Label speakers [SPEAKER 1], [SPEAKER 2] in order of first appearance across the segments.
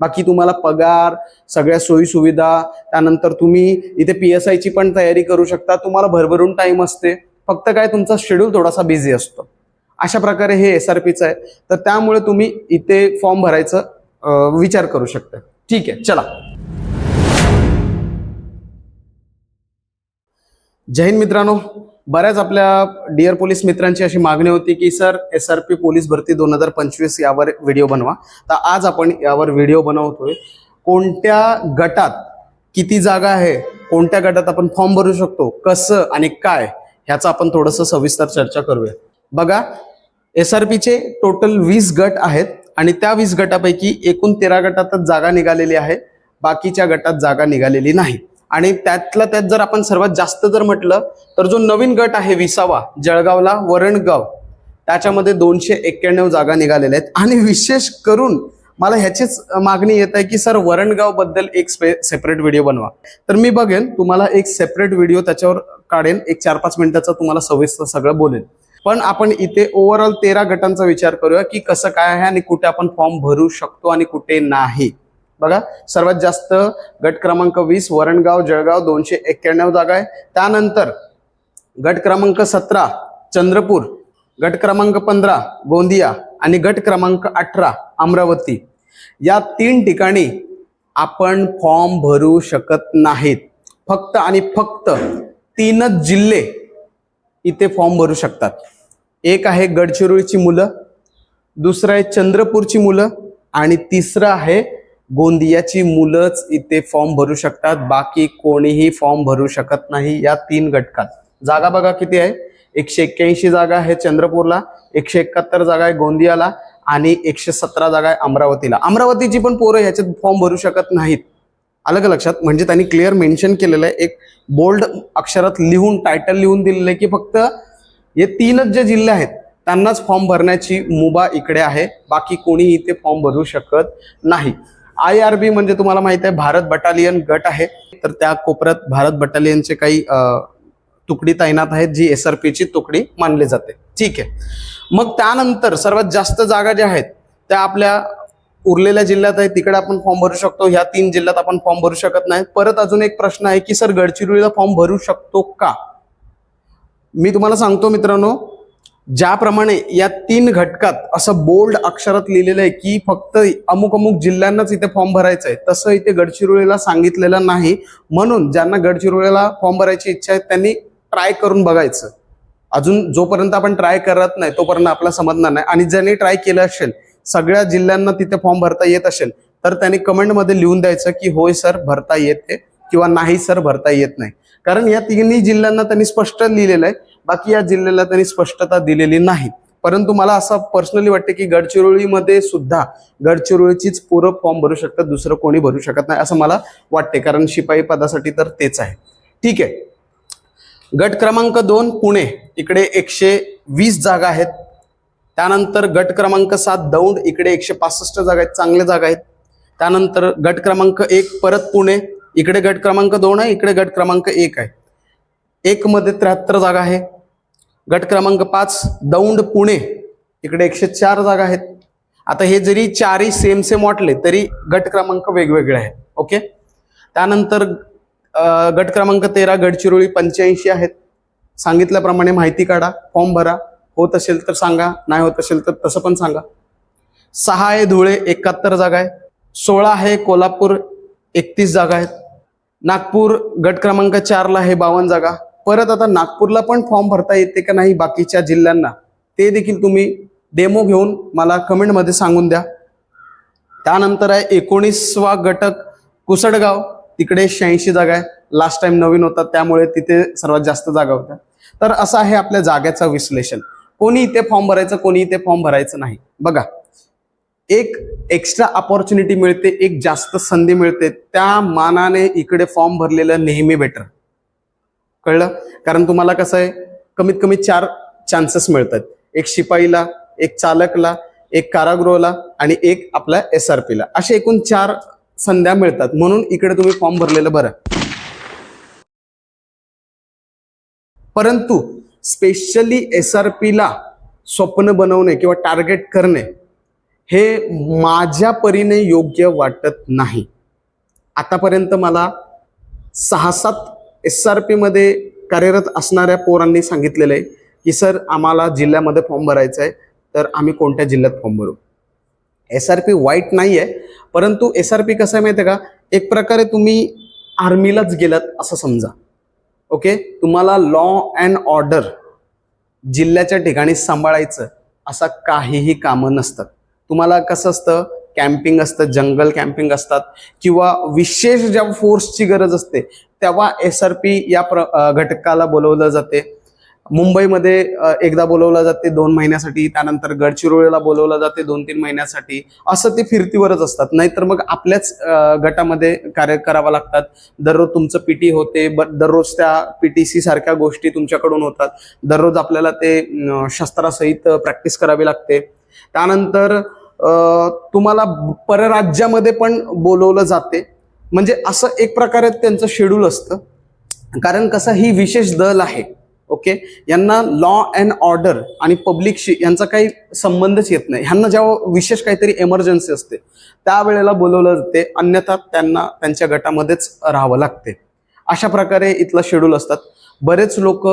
[SPEAKER 1] बाकी तुम्हाला पगार सगळ्या सोयी सुविधा त्यानंतर तुम्ही इथे पी एस आयची पण तयारी करू शकता. तुम्हाला भरभरून टाइम असते. फक्त काय तुमचा शेड्यूल थोडासा बिझी असतो. अशा प्रकारे हे एस आर पीचं आहे. तर त्यामुळे तुम्ही इथे फॉर्म भरायचं विचार करू शकता. ठीक आहे चला. जैन मित्रांनो. बऱ्याच आपल्या डिअर पोलीस मित्रांची अशी मागणी होती की sir S R P police भरती दोन हजार पंचवीस यावर व्हिडिओ बनवा. तर आज आपण यावर व्हिडिओ बनवतोय. कोणत्या गटात किती जागा आहे कोणत्या गटात आपण फॉर्म भरू शकतो कसं आणि काय ह्याचं आपण थोडंसं सविस्तर चर्चा करूया. बघा एस आर पीचे टोटल वीस गट आहेत आणि त्या वीस गटापैकी एकूण तेरा गटातच जागा निघालेली आहे. बाकीच्या गटात जागा निघालेली नाही. आणि त्यातला त्यात जर आपण सर्वात जास्त जर म्हटलं तर जो नवीन गट आहे विसावा जळगावला वरणगाव त्याच्यामध्ये दोनशे एक्क्याण्णव जागा निघालेल्या आहेत. आणि विशेष करून मला ह्याचीच मागणी येत आहे की सर वरणगावबद्दल एक सेपरेट व्हिडिओ बनवा. तर मी बघेन तुम्हाला एक सेपरेट व्हिडिओ त्याच्यावर काढेन एक चार पाच मिनिटाचा तुम्हाला सविस्तर सगळं बोलेन. पण आपण इथे ओव्हरऑल तेरा गटांचा विचार करूया की कसं काय आहे आणि कुठे आपण फॉर्म भरू शकतो आणि कुठे नाही. बघा सर्वात जास्त गट क्रमांक वीस वरणगाव जळगाव दोनशे एक्क्याण्णव जागा आहे. त्यानंतर गट क्रमांक सतरा चंद्रपूर गट क्रमांक पंधरा गोंदिया आणि गट क्रमांक अठरा अमरावती. या तीन ठिकाणी आपण फॉर्म भरू शकत नाहीत. फक्त आणि फक्त तीनच जिल्हे इथे फॉर्म भरू शकतात. एक आहे गडचिरोलीची मुलं दुसरं आहे चंद्रपूरची मुलं आणि तिसरं आहे गोंदियाची मुलंच इथे फॉर्म भरू शकतात. बाकी कोणीही फॉर्म भरू शकत नाही या तीन घटकात जागा बघा किती आहे. एकशे एक्क्याऐंशी जागा आहे चंद्रपूरला एकशे एकाहत्तर जागा आहे गोंदियाला आणि एकशे सतरा जागा आहे अमरावतीला. अमरावतीची पण पोरं ह्याच्यात फॉर्म भरू शकत नाहीत. आलं का लक्षात. म्हणजे त्यांनी क्लिअर मेन्शन केलेलं आहे. एक बोल्ड अक्षरात लिहून टायटल लिहून दिलेलं आहे की फक्त हे तीनच जे जिल्हे आहेत त्यांनाच फॉर्म भरण्याची मुभा इकडे आहे. बाकी कोणीही इथे फॉर्म भरू शकत नाही. आय आर बी म्हणजे तुम्हाला माहीत आहे भारत बटालियन गट आहे. तर त्या कोपऱ्यात भारत बटालियनचे काही तुकडी तैनात आहेत जी एस आर पीची तुकडी मानली जाते. ठीक आहे. मग त्यानंतर सर्वात जास्त जागा ज्या आहेत त्या आपल्या उरलेल्या जिल्ह्यात आहे तिकडे आपण फॉर्म भरू शकतो. ह्या तीन जिल्ह्यात आपण फॉर्म भरू शकत नाही. परत अजून एक प्रश्न आहे की सर गडचिरोलीला फॉर्म भरू शकतो का? मी तुम्हाला सांगतो मित्रांनो ज्याप्रमाणे या तीन घटकात असं बोल्ड अक्षरात लिहिलेलं आहे की फक्त अमुक अमुक जिल्ह्यांनाच इथे फॉर्म भरायचा आहे तसं इथे गडचिरोलीला सांगितलेलं नाही. म्हणून ज्यांना गडचिरोलीला फॉर्म भरायची इच्छा आहे त्यांनी ट्राय करून बघायचं. अजून जोपर्यंत आपण ट्राय करत नाही तोपर्यंत आपला समजणार नाही. आणि ज्यांनी ट्राय केलं असेल सगळ्या जिल्ह्यांना तिथे फॉर्म भरता येत असेल तर त्यांनी कमेंटमध्ये लिहून द्यायचं की होय सर भरता येते किंवा नाही सर भरता येत नाही. कारण या तिन्ही जिल्ह्यांना त्यांनी स्पष्ट लिहिलेलं आहे बाकी या जिल्ह्याला त्यांनी स्पष्टता दिलेली नाही. परंतु मला असं पर्सनली वाटते की गडचिरोलीमध्ये सुद्धा गडचिरोलीचीच पूरक फॉर्म भरू शकतात दुसरं कोणी भरू शकत नाही असं मला वाटते कारण शिपाई पदासाठी तर तेच आहे. ठीक आहे. गट क्रमांक दोन पुणे. इकडे एकशे वीस जागा आहेत. त्यानंतर गट क्रमांक सात दौंड. इकडे एकशे पासष्ट जागा आहेत. चांगल्या जागा आहेत. त्यानंतर गट क्रमांक एक परत पुणे. इकडे गट क्रमांक दोन आहे इकडे गट क्रमांक एक आहे. एक मध्ये त्र्याहत्तर जागा आहे. गट क्रमांक पाच दौंड पुणे. इकडे एकशे चार जागा आहेत. आता हे जरी चारही सेम सेम वाटले तरी गट क्रमांक वेगवेगळे आहेत. ओके त्यानंतर गट क्रमांक तेरा गडचिरोली पंच्याऐंशी आहेत. सांगितल्याप्रमाणे माहिती काढा फॉर्म भरा. होत असेल तर सांगा नाही होत असेल तर तसं पण सांगा. सहा आहे धुळे एकाहत्तर जागा आहे सोळा आहे कोल्हापूर एकतीस जागा आहेत. नागपूर गट क्रमांक चारला आहे बावन्न जागा. परत आता नागपूरला पण फॉर्म भरता येते का नाही बाकीच्या जिल्ह्यांना ते देखील तुम्ही डेमो घेऊन मला कमेंटमध्ये सांगून द्या. त्यानंतर आहे एकोणीसवा घटक कुसडगाव. तिकडे शहाऐंशी जागा आहे. लास्ट टाइम नवीन होता त्यामुळे तिथे सर्वात जास्त जागा होत्या. तर असं आहे आपल्या जागेचं विश्लेषण. कोणी इथे फॉर्म भरायचं कोणी इथे फॉर्म भरायचं नाही. बघा एक एक्स्ट्रा अपॉर्च्युनिटी मिळते एक जास्त संधी मिळते. त्या मानाने इकडे फॉर्म भरलेलं नेहमी बेटर कळलं? कारण तुम्हाला कसं आहे कमीत कमी चार चान्सेस मिळतात. एक शिपाईला एक चालकला एक कारागृहला आणि एक आपल्या एस आर पीला असे एकूण चार संध्या मिळतात. म्हणून इकडे तुम्ही फॉर्म भरलेलं बरं परंतु स्पेशली एस आर पीला स्वप्न बनवणे किंवा टार्गेट करणे हे माझ्या परीने योग्य वाटत नाही. आतापर्यंत मला सहा सात एस आर पीमध्ये कार्यरत असणाऱ्या पोरांनी सांगितलेलं आहे की सर आम्हाला जिल्ह्यामध्ये फॉर्म भरायचा आहे तर आम्ही कोणत्या जिल्ह्यात फॉर्म भरू? एस आर पी वाईट नाही आहे परंतु एस आर पी कसं आहे माहिती आहे का? एक प्रकारे तुम्ही आर्मीलाच गेलात असं समजा. ओके? तुम्हाला लॉ अँड ऑर्डर जिल्ह्याच्या ठिकाणी सांभाळायचं असा काहीही कामं नसतात. तुम्हाला कसं असतं? कॅम्पिंग असतं जंगल कॅम्पिंग असतात किंवा विशेष ज्या फोर्सची गरज असते तेव्हा एस आर पी या प्र घटकाला बोलवलं जाते. मुंबईमध्ये एकदा बोलवलं जाते दोन महिन्यासाठी त्यानंतर गडचिरोलीला बोलवलं जाते दोन तीन महिन्यासाठी. असं ते फिरतीवरच असतात. नाहीतर मग आपल्याच गटामध्ये कार्य करावं लागतात. दररोज तुमचं पीटी होते ब- दररोज त्या पीटीसी सारख्या गोष्टी तुमच्याकडून होतात. दररोज आपल्याला ते शस्त्रासहित प्रॅक्टिस करावी लागते. त्यानंतर तुम्हाला परराज्यामध्ये पण बोलवलं जाते. म्हणजे असं एक प्रकारे त्यांचं शेड्यूल असतं. कारण कसं ही विशेष दल आहे ओके यांना लॉ अँड ऑर्डर आणि पब्लिकशी यांचा काही संबंधच येत नाही. ह्यांना जेव्हा विशेष काहीतरी एमर्जन्सी असते त्यावेळेला बोलवलं जाते. अन्यथा त्यांना त्यांच्या गटामध्येच राहावं लागते. अशा प्रकारे इथलं शेड्यूल असतात. बरेच लोक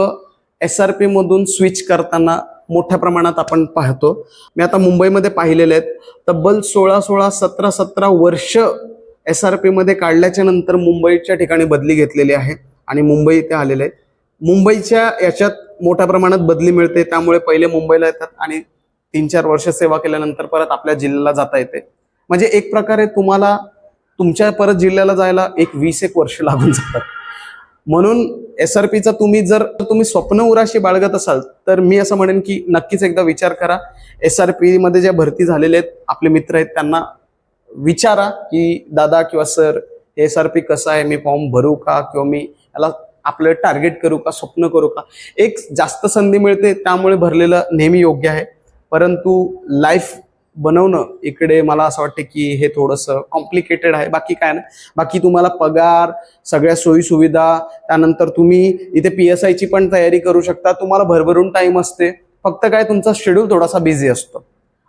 [SPEAKER 1] एस आर पीमधून स्विच करताना मोठ्या प्रमाणात आपण पाहतो. मी आता मुंबईमध्ये पाहिलेले आहेत. तब्बल सोळा सोळा सतरा सतरा वर्ष एस आर पीमध्ये काढल्याच्या नंतर मुंबईच्या ठिकाणी बदली घेतलेली आहे आणि मुंबई इथे आलेले आहेत. मुंबईच्या याच्यात मोठ्या प्रमाणात बदली मिळते त्यामुळे पहिले मुंबईला येतात आणि तीन चार वर्ष सेवा केल्यानंतर परत आपल्या जिल्ह्याला जाता येते. म्हणजे एक प्रकारे तुम्हाला तुमच्या परत जिल्ह्याला जायला एक वीस एक वर्ष लागून जातात. म्हणून एस आर पीचा तुम्ही जर तुम्ही स्वप्न उराशी बाळगत असाल तर मी असं म्हणेन की नक्कीच एकदा विचार करा. एस आर पीमध्ये ज्या भरती झालेले आहेत आपले मित्र आहेत त्यांना विचारा की दादा किंवा सर एस आर पी कसं आहे? मी फॉर्म भरू का? किंवा मी याला आपलं टार्गेट करू का? स्वप्न करू का? एक जास्त संधी मिळते त्यामुळे भरलेलं नेहमी योग्य आहे. परंतु लाईफ बनवणं इकडे मला असं वाटतं की हे थोडंसं कॉम्प्लिकेटेड आहे. बाकी काय ना बाकी तुम्हाला पगार सगळ्या सोयीसुविधा त्यानंतर तुम्ही इथे पी एस आयची पण तयारी करू शकता. तुम्हाला भरभरून टाईम असते. फक्त काय तुमचा शेड्यूल थोडासा बिझी असतो.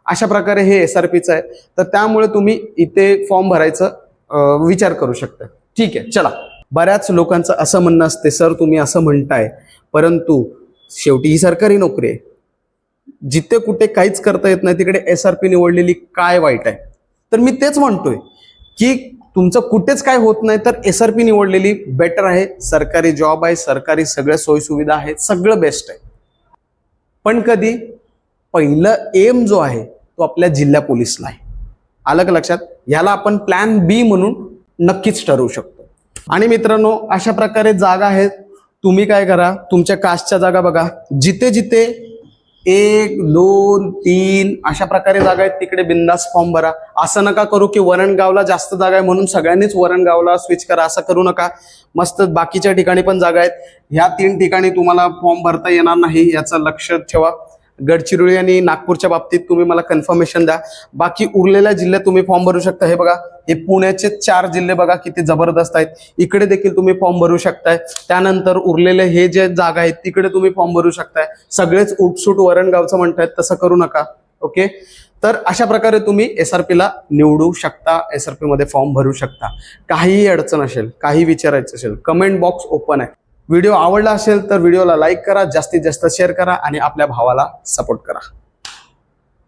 [SPEAKER 1] अशा प्रकारे हे एस आर पीचं आहे. तर त्यामुळे तुम्ही इथे फॉर्म भरायचं विचार करू शकता. ठीक आहे चला. बऱ्याच लोकांचं असं म्हणणं असते सर तुम्ही असं म्हणताय. परंतु शेवटी ही सरकारी नोकरी आहे. जिथे कुठे काहीच करता येत नाही तिकडे एस आर पी निवडलेली काय वाईट आहे? तर मी तेच म्हणतोय की तुमचं कुठेच काय होत नाही तर एस आर पी निवडलेली बेटर आहे. सरकारी जॉब आहे सरकारी सगळ्या सोयीसुविधा आहेत सगळं बेस्ट आहे. पण कधी? पहिलं एम जो आहे तो आपल्या जिल्हा पोलीसला आहे. आलं का लक्षात? ह्याला आपण प्लॅन बी म्हणून नक्कीच ठरवू शकतो. आणि मित्रांनो अशा प्रकारे जागा आहेत. तुम्ही काय करा? तुमच्या कास्टच्या जागा बघा. जिथे जिथे एक दोन तीन अशा प्रकारे जागा आहेत तिकडे बिंदास फॉर्म भरा. असं नका करू की वरणगावला जास्त जागा आहे म्हणून सगळ्यांनीच वरणगावला स्विच करा. असं करू नका. मस्त बाकीच्या ठिकाणी पण जागा आहेत. ह्या तीन ठिकाणी तुम्हाला फॉर्म भरता येणार नाही याचं लक्ष ठेवा. गडचिरोली आणि नागपूरच्या बाबतीत तुम्ही मला कन्फर्मेशन द्या. बाकी उरलेल्या जिल्ह्यात तुम्ही फॉर्म भरू शकता. हे बघा हे पुण्याचे चार जिल्हे बघा किती जबरदस्त आहेत. इकडे देखील तुम्ही फॉर्म भरू शकताय. त्यानंतर उरलेले हे जे जागा आहेत तिकडे तुम्ही फॉर्म भरू शकताय. सगळेच उठसूट वरणगावचं म्हणतायत तसं करू नका. ओके? तर अशा प्रकारे तुम्ही एस आर पीला निवडू शकता एस आर पी मध्ये फॉर्म भरू शकता. काहीही अडचण असेल काही विचारायचं असेल कमेंट बॉक्स ओपन आहे. व्हिडिओ आवडला असेल तर व्हिडिओला लाईक करा जास्तीत जास्त शेअर करा आणि आपल्या भावाला सपोर्ट करा.